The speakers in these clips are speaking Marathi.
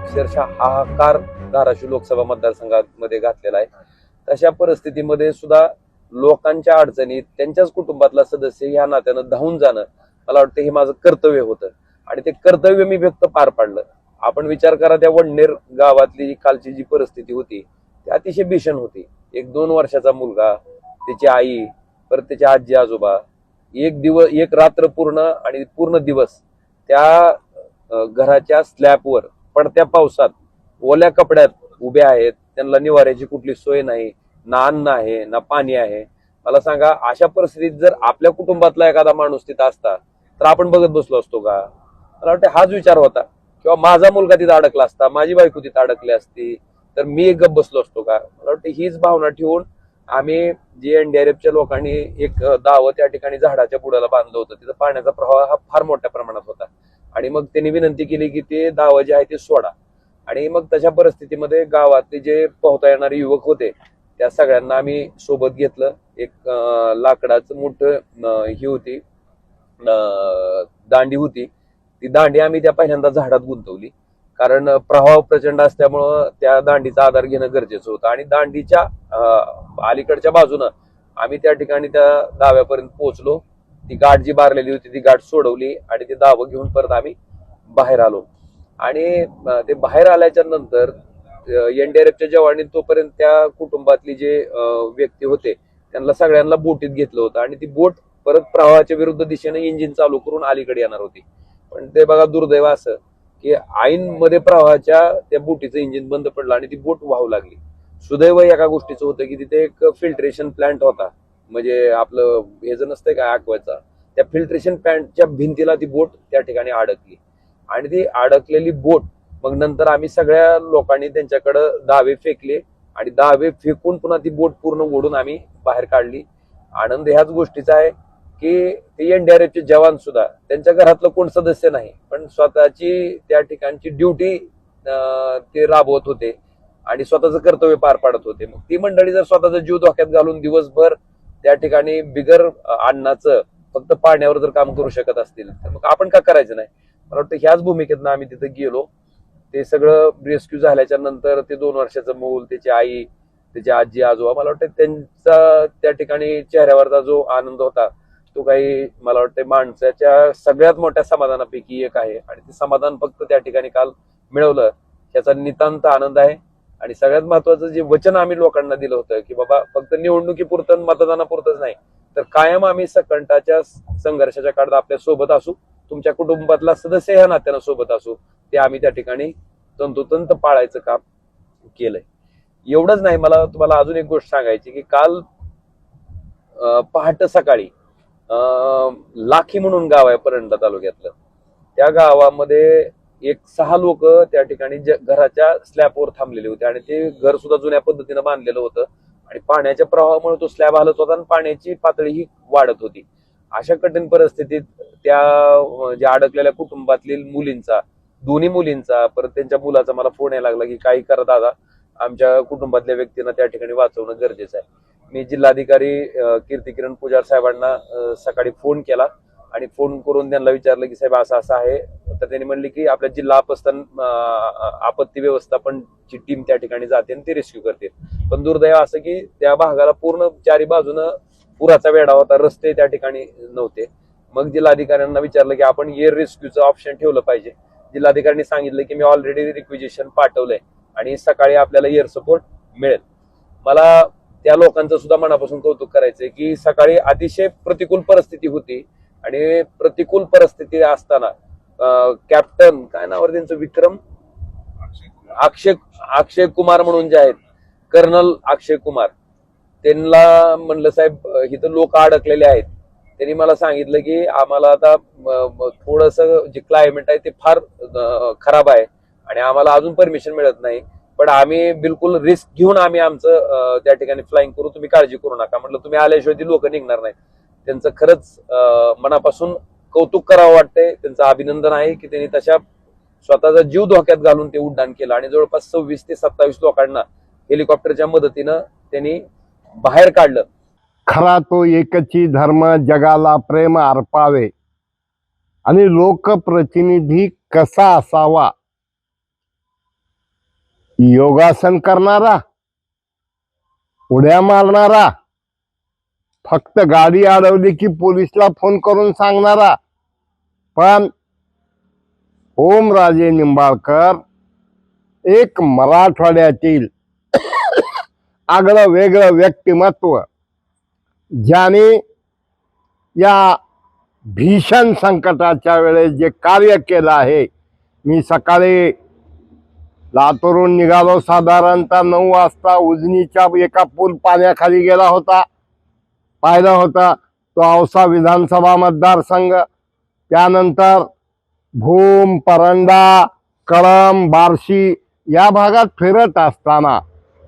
अक्षरशः हाहाकार धाराशिव लोकसभा मतदारसंघामध्ये घातलेला आहे. तशा परिस्थितीमध्ये सुद्धा लोकांच्या अडचणीत त्यांच्याच कुटुंबातला सदस्य ह्या नात्यानं धावून जाणं मला वाटतं हे माझं कर्तव्य होतं. आणि ते कर्तव्य मी व्यक्त पार पाडलं. आपण विचार करा त्या वडनेर गावातली जी कालची जी परिस्थिती होती ती अतिशय भीषण होती. एक दोन वर्षाचा मुलगा त्याची आई परत त्याचे आजी आजोबा एक दिवस एक रात्र पूर्ण आणि पूर्ण दिवस त्या घराच्या स्लॅबवर पण त्या पावसात ओल्या कपड्यात उभे आहेत त्यांना निवाऱ्याची कुठली सोय नाही ना अन्न आहे ना पाणी आहे. मला सांगा अशा परिस्थितीत जर आपल्या कुटुंबातला एखादा माणूस तिथं असता तर आपण बघत बसलो असतो का? मला वाटतं हाच विचार होता. किंवा माझा मुलगा तिथं अडकला असता माझी बायको तिथं अडकली असती तर मी एक गप बसलो असतो का? मला वाटतं हीच भावना ठेवून आम्ही जे एनडीआरएफच्या लोकांनी एक दावं त्या ठिकाणी झाडाच्या बुडाला बांधलं होतं. तिथं पाण्याचा प्रवाह हा फार मोठ्या प्रमाणात होता. आणि मग त्यांनी विनंती केली की ते दावा जे आहे ते सोडा. आणि मग तशा परिस्थितीमध्ये गावातले जे पोहता येणारे युवक होते त्या सगळ्यांना आम्ही सोबत घेतलं. एक लाकडाचं मोठं ही होती दांडी होती. ती दांडी आम्ही त्या पहिल्यांदा झाडात गुंतवली. कारण प्रभाव प्रवाह प्रचंड असल्यामुळं त्या दांडीचा आधार घेणं गरजेचं होतं. आणि दांडीच्या अलीकडच्या बाजूनं आम्ही त्या ठिकाणी त्या दाव्यापर्यंत पोहोचलो. ती गाठ जी बारलेली होती ती गाठ सोडवली आणि ते दावं घेऊन परत आम्ही बाहेर आलो. आणि ते बाहेर आल्याच्यानंतर एनडीआरएफच्या जवानी तोपर्यंत त्या कुटुंबातली जे व्यक्ती होते त्यांना सगळ्यांना बोटीत घेतलं होतं. आणि ती बोट परत प्रवाहाच्या विरुद्ध दिशेने इंजिन चालू करून अलीकडे येणार होती. पण ते बघा दुर्दैव असं की आईन मध्ये प्रवाहाच्या त्या बोटीचं इंजिन बंद पडलं आणि ती बोट वाहू लागली. सुदैव एका गोष्टीचं होतं की तिथे एक फिल्ट्रेशन प्लांट होता. म्हणजे आपलं हे जर नसतंय का आकवायचा त्या फिल्ट्रेशन पॅन्टच्या भिंतीला ती बोट त्या ठिकाणी अडकली. आणि ती अडकलेली बोट मग नंतर आम्ही सगळ्या लोकांनी त्यांच्याकडे दावे फेकले आणि दावे फेकून पुन्हा ती बोट पूर्ण ओढून आम्ही बाहेर काढली. आनंद ह्याच गोष्टीचा आहे की ते एनडीआरएफचे जवान सुद्धा त्यांच्या घरातलं कोण सदस्य नाही पण स्वतःची त्या ठिकाणची ड्युटी ते राबवत होते आणि स्वतःचं कर्तव्य पार पाडत होते. मग ती मंडळी जर स्वतःचा जीव धोक्यात घालून दिवसभर त्या ठिकाणी बिगर अ, अन्नाचं फक्त पाण्यावर जर काम करू शकत असतील तर मग आपण का करायचं नाही? मला वाटतं ह्याच भूमिकेतनं आम्ही तिथे गेलो. ते सगळं रेस्क्यू झाल्याच्यानंतर ते दोन वर्षाचं मूल त्याची आई त्याची आजी आजोबा मला वाटतं त्यांचा त्या ठिकाणी चेहऱ्यावरचा जो आनंद होता तो काही मला वाटतं माणसाच्या सगळ्यात मोठ्या समाधानापैकी एक आहे. आणि ते समाधान फक्त त्या ठिकाणी काल मिळवलं. त्याचा नितांत आनंद आहे. आणि सगळ्यात महत्वाचं जे वचन आम्ही लोकांना दिलं होतं की बाबा फक्त निवडणुकीपुरतं मतदानापुरतंच नाही तर कायम आम्ही सकंटाच्या संघर्षाच्या काळात आपल्यासोबत असू तुमच्या कुटुंबातला सदस्य ह्या नात्यानं सोबत असू ते आम्ही त्या ठिकाणी तंतोतंत पाळायचं काम केलंय. एवढंच नाही मला तुम्हाला अजून एक गोष्ट सांगायची की काल पहाट सकाळी अं, लाखी म्हणून गाव आहे परंडा तालुक्यातलं. त्या गावामध्ये एक सहा लोक त्या ठिकाणी घराच्या स्लॅबवर थांबलेले होते आणि ते घर सुद्धा जुन्या पद्धतीनं बांधलेलं होतं. आणि पाण्याच्या प्रवाहामुळे तो स्लॅब हलत होता आणि पाण्याची पातळी ही वाढत होती. अशा कठीण परिस्थितीत त्या ज्या अडकलेल्या कुटुंबातील मुलींचा दोन्ही मुलींचा परत त्यांच्या मुलाचा मला फोन यायला लागला की काही करा दादा आमच्या कुटुंबातल्या व्यक्तींना त्या ठिकाणी वाचवणं गरजेचं आहे. मी जिल्हाधिकारी कीर्ती किरण पुजार साहेबांना सकाळी फोन केला. आणि फोन करून त्यांना विचारलं की साहेब असं असं आहे. तर त्यांनी म्हणले की आपल्या जिल्हा आपस्थान आपत्ती आपत्ती व्यवस्थापनची टीम त्या ठिकाणी जाते आणि ती रेस्क्यू करते. पण दुर्दैव असं की त्या भागाला पूर्ण चारी बाजूनं पुराचा वेढा होता रस्ते त्या ठिकाणी नव्हते. मग जिल्हाधिकाऱ्यांना विचारलं की आपण एअर रेस्क्यूचं ऑप्शन ठेवलं पाहिजे. जिल्हाधिकाऱ्यांनी सांगितलं की मी ऑलरेडी रिक्विजेशन पाठवलंय आणि सकाळी आपल्याला एअर सपोर्ट मिळेल. मला त्या लोकांचं सुद्धा मनापासून कौतुक करायचंय की सकाळी अतिशय प्रतिकूल परिस्थिती होती. आणि प्रतिकूल परिस्थिती असताना कॅप्टन काय नाव आहे त्यांचं? विक्रम? अक्षय अक्षय कुमार म्हणून जे आहेत कर्नल अक्षय कुमार. त्यांना म्हणलं साहेब इथं लोक अडकलेले आहेत. त्यांनी मला सांगितलं की आम्हाला आता थोडस जे क्लायमेट आहे ते फार खराब आहे आणि आम्हाला अजून परमिशन मिळत नाही. पण आम्ही बिलकुल रिस्क घेऊन आम्ही आमचं त्या ठिकाणी फ्लाईंग करू. तुम्ही काळजी करू नका. म्हटलं तुम्ही आल्याशिवाय ती लोक निघणार नाहीत. त्यांचं खरंच अं, मनापासून कौतुक करावं वाटतंय. त्यांचं अभिनंदन आहे की त्यांनी तशा स्वतःचा जीव धोक्यात घालून ते उड्डाण केलं. आणि जवळपास सव्वीस ते सत्तावीस लोकांना हेलिकॉप्टरच्या मदतीनं त्यांनी बाहेर काढलं. खरा तो एकची धर्म जगाला प्रेम अर्पावे. आणि लोकप्रतिनिधी कसा असावा? योगासन करणारा उड्या मारणारा फक्त गाडी अडवली की पोलिसला फोन करून सांगणारा. पण ओमराजे निंबाळकर एक मराठवाड्यातील आगळं वेगळं व्यक्तिमत्व ज्याने या भीषण संकटाच्या वेळेस जे कार्य केलं आहे. मी सकाळी लातूरून निघालो साधारणतः नऊ वाजता उजनीच्या एका पूल पाण्याखाली गेला होता. पाहिला होता. तो औसा विधानसभा मतदारसंघ. त्यानंतर भूम परंडा कळम बार्शी या भागात फिरत असताना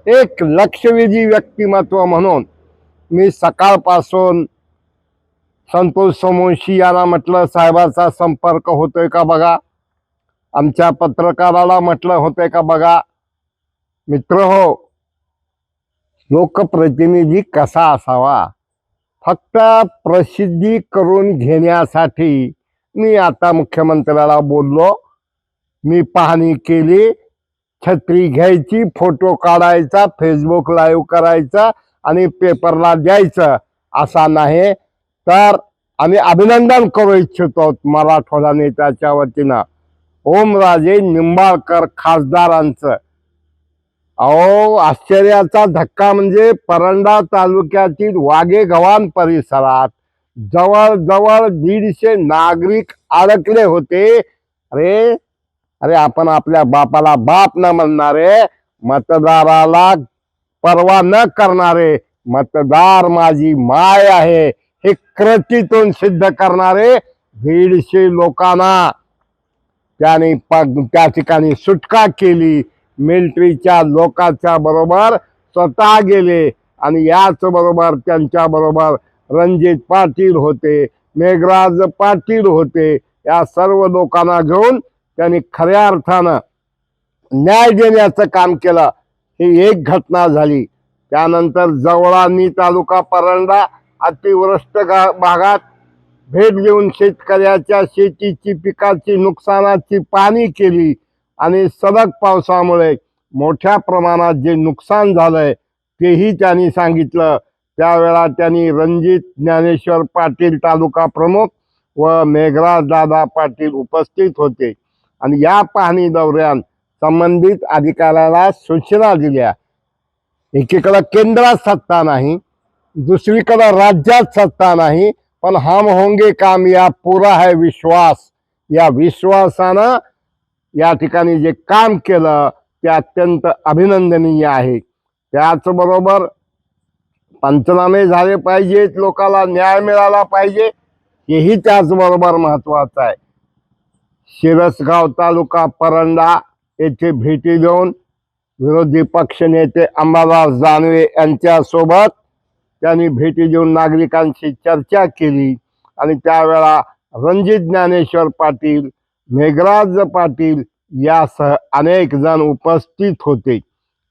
एक लक्षवेधी व्यक्तिमत्व म्हणून मी सकाळपासून संतोष सोमवंशी यांना म्हटलं साहेबाचा संपर्क होतोय का बघा? आमच्या पत्रकाराला म्हटलं होतंय का बघा? मित्र हो लोकप्रतिनिधी कसा असावा? फक्त प्रसिद्धी करून घेण्यासाठी मी आता मुख्यमंत्र्याला बोललो. मी पाहणी केली. छत्री घ्यायची फोटो काढायचा फेसबुक लाईव्ह करायचा आणि पेपरला द्यायचं असा नाही. तर आम्ही अभिनंदन करू इच्छितो मराठवाडा नेत्याच्या वतीनं. ओमराजे निंबाळकर खासदारांचं. अहो आश्चर्याचा धक्का म्हणजे परंडा तालुक्यातील वागेगव्हाण परिसरात जवळजवळ दीडशे नागरिक अडकले होते. अरे अरे आपण आपल्या बापाला बाप न म्हणणारे मतदाराला परवा न करणारे मतदार माझी माय आहे हे कृतीतून सिद्ध करणारे दीडशे लोकांना त्याने त्या ठिकाणी सुटका केली. मिलिटरीच्या लोकांच्या बरोबर स्वतः गेले आणि याच बरोबर त्यांच्या बरोबर रणजित पाटील होते मेघराज पाटील होते. या सर्व लोकांना घेऊन त्यांनी खऱ्या अर्थानं न्याय देण्याचं काम केलं. ही एक घटना झाली. त्यानंतर जवळानी तालुका परंडा अतिवृष्ट गा- भागात भेट देऊन शेतकऱ्याच्या शेतीची पिकाची नुकसानाची पाणी केली. आणि सलग पावसामुळे मोठ्या प्रमाणात जे नुकसान झालंय तेही त्यांनी सांगितलं. त्यावेळा त्यांनी रणजित ज्ञानेश्वर पाटील तालुका प्रमुख व मेघराज दादा पाटील उपस्थित होते. आणि या पाहणी दौऱ्यात संबंधित अधिकाऱ्याला सूचना दिल्या. एकीकडं केंद्रात सत्ता नाही दुसरीकडं राज्यात सत्ता नाही पण हम होंगे कामयाब पुरा है विश्वास. या विश्वासानं या ठिकाणी जे काम केलं ते अत्यंत अभिनंदनीय आहे. त्याचबरोबर पंचनामे झाले पाहिजेत लोकाला न्याय मिळाला पाहिजे हेही त्याचबरोबर महत्त्वाचं आहे. शिरसगाव तालुका परंडा येथे भेटी देऊन विरोधी पक्षनेते अंबादास दानवे यांच्यासोबत त्यांनी भेटी देऊन नागरिकांशी चर्चा केली आणि त्यावेळा रणजित ज्ञानेश्वर पाटील मेघराज पाटील यासह अनेक जण उपस्थित होते.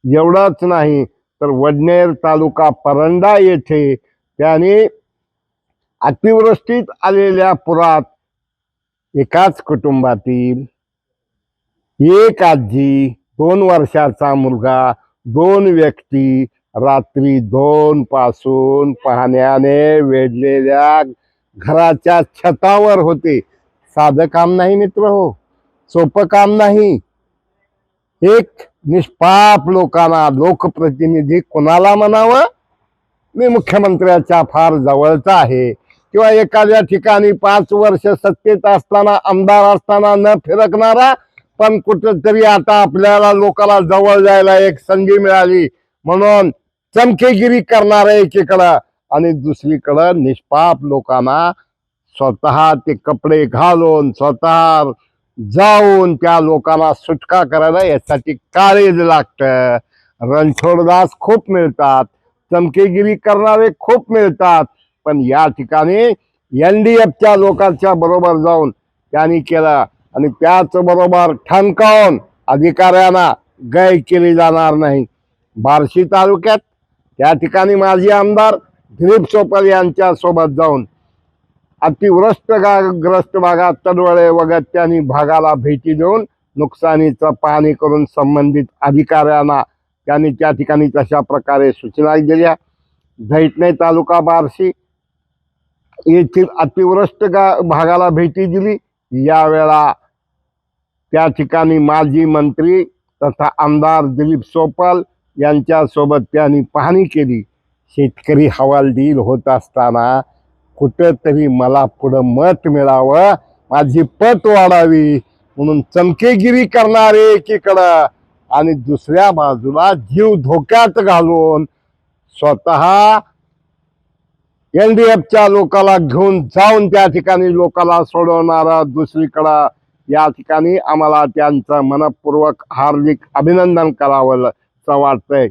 एवढंच नाही तर वडनेर तालुका परंडा येथे त्यांनी अतिवृष्टीत आलेल्या पुरात एकाच कुटुंबातील एक आजी दोन वर्षाचा मुलगा दोन व्यक्ती रात्री दोन पासून पाहण्याने वेढलेल्या घराच्या छतावर होते. साधं काम नाही मित्र हो सोपं काम नाही. एक निष्पाप लोकांना लोकप्रतिनिधी कोणाला म्हणावं? मी मुख्यमंत्र्याच्या फार जवळचा आहे. किंवा एखाद्या ठिकाणी पाच वर्ष सत्तेत असताना आमदार असताना न फिरकणारा पण कुठंतरी आता आपल्याला लोकांना जवळ जायला एक संधी मिळाली. म्हणून चमकेगिरी करणारा एकीकडं आणि दुसरीकडं निष्पाप लोकांना स्वतः ते कपडे घालून स्वतः जाऊन त्या लोकांना सुटका करायला यासाठी काळेज लागतं. रणछोडदास खूप मिळतात. चमकेगिरी करणारे खूप मिळतात. पण या ठिकाणी एन डी एफच्या लोकांच्या बरोबर जाऊन त्यांनी केलं. आणि त्याचबरोबर ठणकावून अधिकाऱ्यांना गय केली जाणार नाही. बार्शी तालुक्यात त्या ठिकाणी माजी आमदार दिलीप सोपल यांच्यासोबत जाऊन अतिवृष्ट ग्रस्त भागात तडवळे वगैरे भागाला भेटी देऊन नुकसानीचं पाहणी करून संबंधित अधिकाऱ्यांना त्यांनी त्या ठिकाणी तशा प्रकारे सूचना दिल्या. धैटणे तालुका बार्शी येथील अतिवृष्ट गा भागाला भेटी दिली. यावेळा त्या ठिकाणी माजी मंत्री तथा आमदार दिलीप सोपल यांच्यासोबत त्यांनी पाहणी केली. शेतकरी हवालदिल होत असताना कुठंतरी मला पुढं मत मिळावं माझी पत वाढावी म्हणून चमकेगिरी करणारे एकीकडं आणि दुसऱ्या बाजूला जीव धोक्यात घालून स्वतः एन डी एफच्या लोकाला घेऊन जाऊन त्या ठिकाणी लोकाला सोडवणारा दुसरीकडं या ठिकाणी आम्हाला त्यांचं मनपूर्वक हार्दिक अभिनंदन करावं वाटतंय.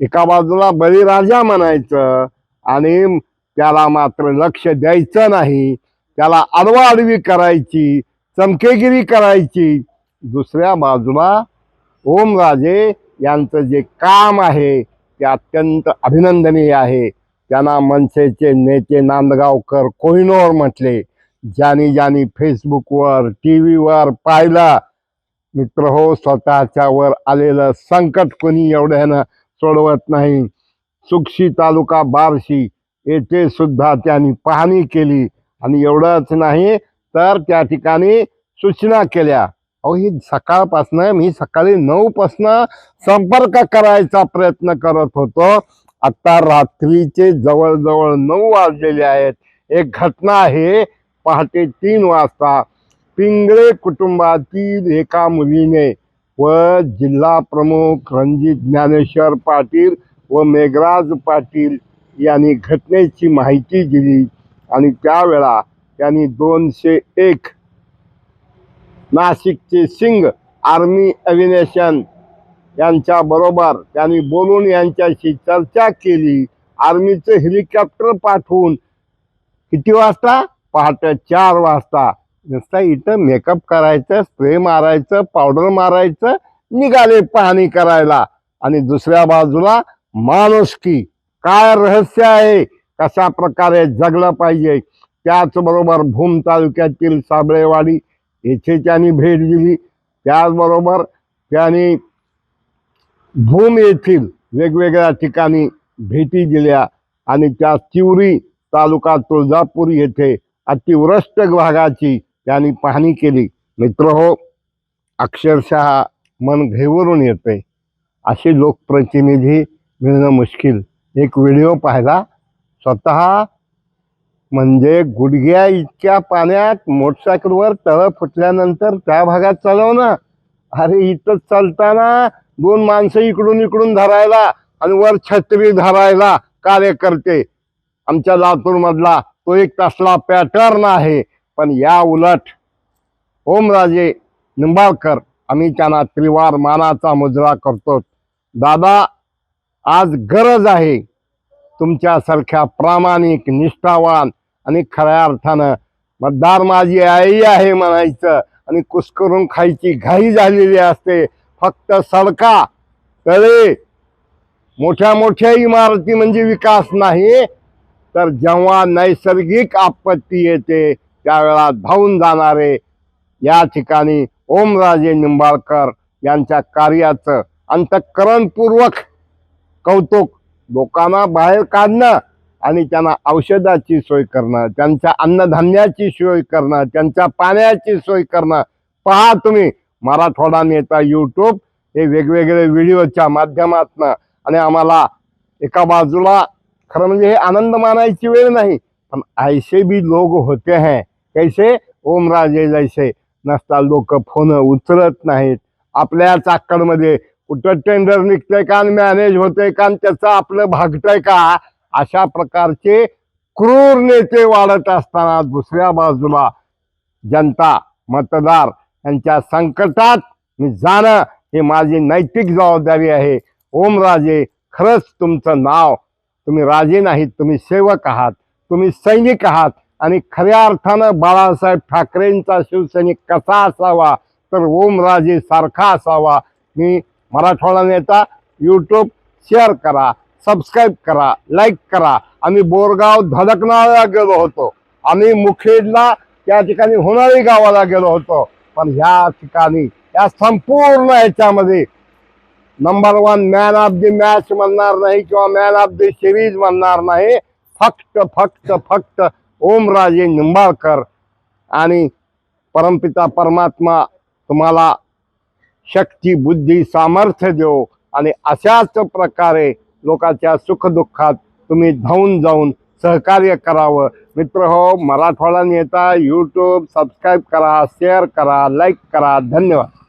एका बाजूला बळीराजा म्हणायचं आणि त्याला मात्र लक्ष द्यायचं नाही. त्याला आडवाआडवी करायची चमकेगिरी करायची. दुसऱ्या बाजूला ओमराजे यांचं जे काम आहे ते अत्यंत अभिनंदनीय आहे. त्यांना मनसेचे नेते नांदगावकर कोहिनोर म्हटले ज्यानी ज्यानी फेसबुकवर टी व्हीवर पाहिलं मित्र हो स्वतःच्यावर आलेलं संकट कोणी एवढ्यानं सोडवत नाही. सुक्षी तालुका बार्शी येथे सुद्धा त्यांनी पाहणी केली. आणि एवढंच नाही तर त्या ठिकाणी सूचना केल्या. अहो ही सकाळपासनं मी सकाळी नऊपासनं संपर्क करायचा प्रयत्न करत होतो. आता रात्रीचे जवळजवळ नऊ वाजलेले आहेत. एक घटना आहे पहाटे तीन वाजता. पिंगळे कुटुंबातील एका मुलीने व जिल्हा प्रमुख रणजित ज्ञानेश्वर पाटील व मेघराज पाटील यांनी घटनेची माहिती दिली आणि त्यावेळा त्यांनी दोनशे एक नाशिकचे सिंग आर्मी अविनेशन यांच्याबरोबर त्यांनी बोलून यांच्याशी चर्चा केली. आर्मीचं हेलिकॉप्टर पाठवून किती वाजता? पहाटे चार वाजता. नुसतं इथं मेकअप करायचं स्प्रे मारायचं पावडर मारायचं निघाले पाहणी करायला. आणि दुसऱ्या बाजूला माणुसकी. काय रहस्य आहे? कशा प्रकारे जगलं पाहिजे? त्याचबरोबर भूम तालुक्यातील साबळेवाडी येथे त्यांनी भेट दिली. त्याचबरोबर त्यांनी भूम येथील वेगवेगळ्या ठिकाणी भेटी दिल्या आणि त्या तिवरी तालुका तुळजापूर येथे अतिवृष्ट भागाची त्यांनी पाहणी केली. मित्र हो अक्षरशः मन घेवरून येते. असे लोकप्रतिनिधी मिळणं मुश्किल. एक व्हिडिओ पाहिला. स्वतः म्हणजे गुडघ्या इतक्या पाण्यात मोटरसायकलवर तळ फुटल्यानंतर त्या भागात चालवणं. अरे इथं चालताना दोन माणसं इकडून इकडून धरायला आणि वर छत्री धरायला कार्यकर्ते. आमच्या लातूरमधला तो एक तसला पॅटर्न आहे. पण या उलट ओमराजे निंबाळकर आम्ही त्यांना त्रिवार मानाचा मुजरा करतो दादा आज गरज आहे तुमच्यासारख्या प्रामाणिक निष्ठावान आणि खऱ्या अर्थानं मतदार माझी आई आहे म्हणायचं आणि कुस्करून खायची घाई झालेली असते. फक्त सडका तळे मोठ्या मोठ्या इमारती म्हणजे विकास नाही तर जेव्हा नैसर्गिक आपत्ती येते त्यावेळा धावून जाणारे या ठिकाणी ओमराजे निंबाळकर यांच्या कार्याचं अंतःकरणपूर्वक कौतुक. लोकांना बाहेर काढणं आणि त्यांना औषधाची सोय करणं त्यांच्या अन्नधान्याची सोय करणं त्यांच्या पाण्याची सोय करणं. पहा तुम्ही मराठवाडा नेता यूट्यूब हे वेगवेगळे व्हिडिओच्या माध्यमातनं आणि आम्हाला एका बाजूला खरं म्हणजे हे आनंद मानायची वेळ नाही पण ऐसे बी लोग होते हैं. कैसे? ओमराजे जैसे. नसता लोक फोन उचलत नाहीत. आपल्या चाकणमध्ये कुठं टेंडर निघतंय का आणि मॅनेज होतंय का त्याचं आपलं भागतंय का अशा प्रकारचे क्रूर नेते वाढत असताना दुसऱ्या बाजूला जनता मतदार यांच्या संकटात मी जाणं ही माझी नैतिक जबाबदारी आहे. ओमराजे खरंच तुमचं नाव तुम्ही राजे नाहीत तुम्ही सेवक आहात तुम्ही सैनिक आहात आणि खऱ्या अर्थानं बाळासाहेब ठाकरेंचा शिवसैनिक कसा असावा तर ओमराजे सारखा असावा. मी मराठवाडा नेता यूट्यूब शेअर करा सबस्क्राईब करा लाईक करा. आम्ही बोरगाव धडकणाऱ्या गेलो होतो. आम्ही मुखेडला त्या ठिकाणी होणारी गावाला गेलो होतो. पण ह्या ठिकाणी या संपूर्ण ह्याच्यामध्ये number one man of the match म्हणणार नाही किंवा मॅन ऑफ द सिरीज म्हणणार नाही. फक्त फक्त फक्त ओमराजे निंबाळकर आणि परमपिता परमात्मा तुम्हाला शक्ती बुद्धी सामर्थ्य देव. आणि अशाच प्रकारे लोकांच्या सुखदुःखात तुम्ही धावून जाऊन सहकार्य करावं. मित्र हो मराठवाडा नेता यूट्यूब सबस्क्राईब करा शेअर करा लाईक करा. धन्यवाद.